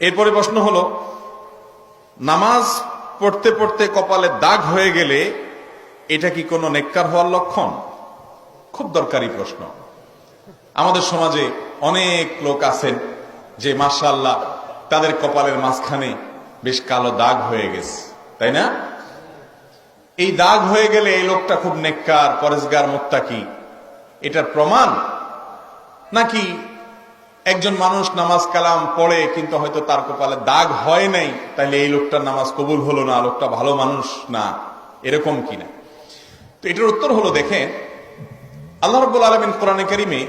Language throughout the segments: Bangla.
এরপরে প্রশ্ন হলো, নামাজ পড়তে পড়তে কপালে দাগ হয়ে গেলে এটা কি কোনো নেককার হওয়ার লক্ষণ? খুব দরকারি প্রশ্ন। আমাদের সমাজে অনেক লোক আছেন যে মাশাল্লাহ তাদের কপালের মাঝখানে বেশ কালো দাগ হয়ে গেছে, তাই না? এই দাগ হয়ে গেলে এই লোকটা খুব নেককার পরেশগার মোত্তাকি, এটার প্রমাণ? নাকি একজন মানুষ নামাজ কালাম পড়ে, কিন্তু হয়তো তার কপালে দাগ হয় নাই তাহলে এই লোকটার নামাজ কবুল হলো না, লোকটা ভালো মানুষ না, এরকম কিনা তো এটার উত্তর হলো, দেখেন, আল্লাহ রব্বুল আলমিন কোরআনে কারিমে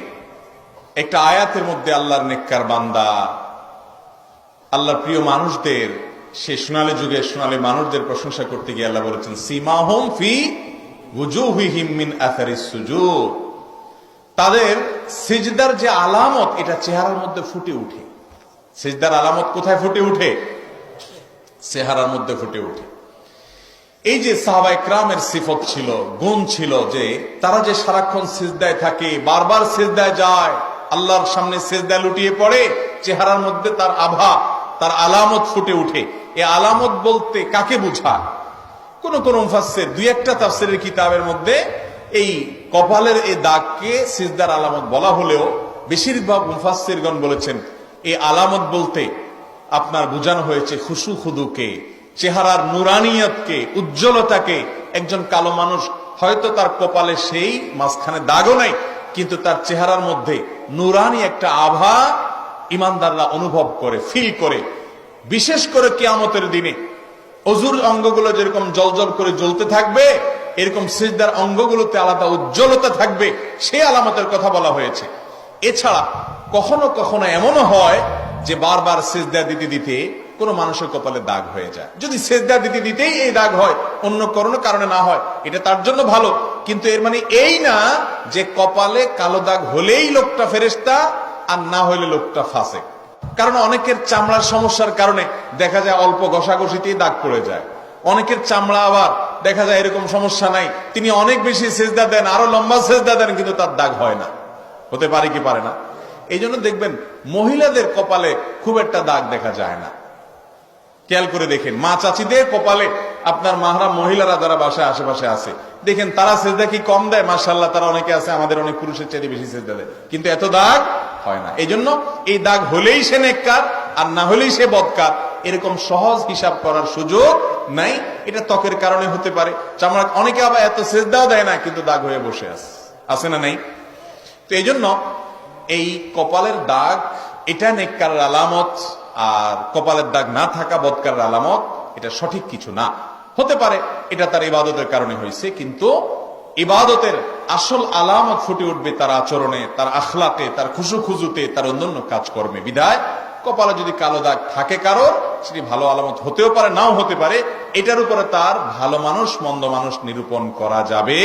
একটা আয়াতের মধ্যে আল্লাহর নেককার বান্দা, আল্লাহর প্রিয় মানুষদের, সে সোনালী যুগে সোনালী মানুষদের প্রশংসা করতে গিয়ে আল্লাহ বলেছেন সীমা হোম ফি মিন সুজুদ। তাদের সিজদার যে আলামত, এটা চেহারার মধ্যে ফুটে উঠে। সিজদার আলামত কোথায় ফুটে উঠে? চেহারার মধ্যে ফুটে উঠে। এই যে সাহাবাই ক্রামের সিফত ছিল, গুণ ছিল যে, তারা যে সারাক্ষণ সিজদায় থাকে, বারবার সিজদায় যায়, আল্লাহর সামনে সিজদায় লুটিয়ে পড়ে, চেহারার মধ্যে তার আভা, তার আলামত ফুটে উঠে। এ আলামত বলতে কাকে বুঝায়? কোন কোন দুই একটা তাফসিরের কিতাবের মধ্যে এই কপালের এই দাগকে সিজদার আলামত বলা হলেও বেশিরভাগ মুফাসসিরগণ বলেছেন এই আলামত বলতে আপনার বোঝানো হয়েছে খুশু খুদুকে, চেহারার নুরানিয়তকে, উজ্জ্বলতাকে। একজন কালো মানুষ হয়তো তার কপালে সেই মাঝখানে দাগও নাই, কিন্তু তার চেহারার মধ্যে নুরানি একটা আভা ইমানদাররা অনুভব করে ফিল করে। বিশেষ করে কেয়ামতের দিনে। অজুর অঙ্গগুলো যেরকম জলজল করে জ্বলতে থাকবে এরকম সিজদার অঙ্গগুলোতে আলাদা উজ্জ্বলতা থাকবে, সেই আলামতের কথা বলা হয়েছে। এছাড়া কখনো কখনো এমনও হয় যে বারবার সেজদা দিতে দিতে কোনো মানুষের কপালে দাগ হয়ে যায়। যদি সেজদা দিতে দিতেই এই দাগ হয়, অন্য কোনো কারণে না হয়, এটা তার জন্য ভালো। কিন্তু এর মানে এই না যে কপালে কালো দাগ হলেই লোকটা ফেরেস্তা আর না হলে লোকটা ফাঁসে কারণ অনেকের চামড়ার সমস্যার কারণে দেখা যায় অল্প ঘষাঘষিতেই দাগ পড়ে যায়। অনেকের চামড়া আবার দেখা যায় এরকম সমস্যা নাই। তিনি অনেক বেশি সেজদা দেন, আরও লম্বা সেজদা দেন, কিন্তু তার দাগ হয় না। হতে পারে কি পারে না। এই জন্য দেখবেন, মহিলাদের কপালে খুব একটা দাগ দেখা যায় না। খেয়াল করে দেখেন, মা চাচিদের কপালে আপনার মাহরা মহিলারা যারা বাসায়, আশেপাশে আছে, দেখেন তারা সেজদা কি কম দেয়? মার্শাল্লাহ তারা অনেকে আছে, আমাদের অনেক পুরুষের চেয়ে বেশি সেজদা দেয়। কিন্তু এত দাগ হয় না। এই জন্য এই দাগ হলেই সে নেককার, আর না হলেই সে বদকার। এরকম সহজ হিসাব করার সুযোগ নাই। এটা ত্বকের কারণে হতে পারে। চামড়া অনেকে আবার এত সেজদাও দেয় না, কিন্তু দাগ হয়ে বসে আছে। আছে না নাই? তো এই জন্য এই কপালের দাগ, এটা নেককার আলামত, আর কপালের দাগ না থাকা বদকার আলামত, এটা সঠিক কিছু না। হতে পারে এটা তার ইবাদতের কারণে হয়েছে, কিন্তু ইবাদতের আসল আলামত ফুটে উঠবে তার আচরণে, তার আখলাতে, তার খুশু খুজুতে তার অন্যান্য কাজকর্মে। বিদায়। কপালে যদি কালো দাগ থাকে কারোর, সেটি ভালো আলামত হতেও পারে, নাও হতে পারে। এটার উপরে তার ভালো মানুষ, মন্দ মানুষ নিরূপণ করা যাবে।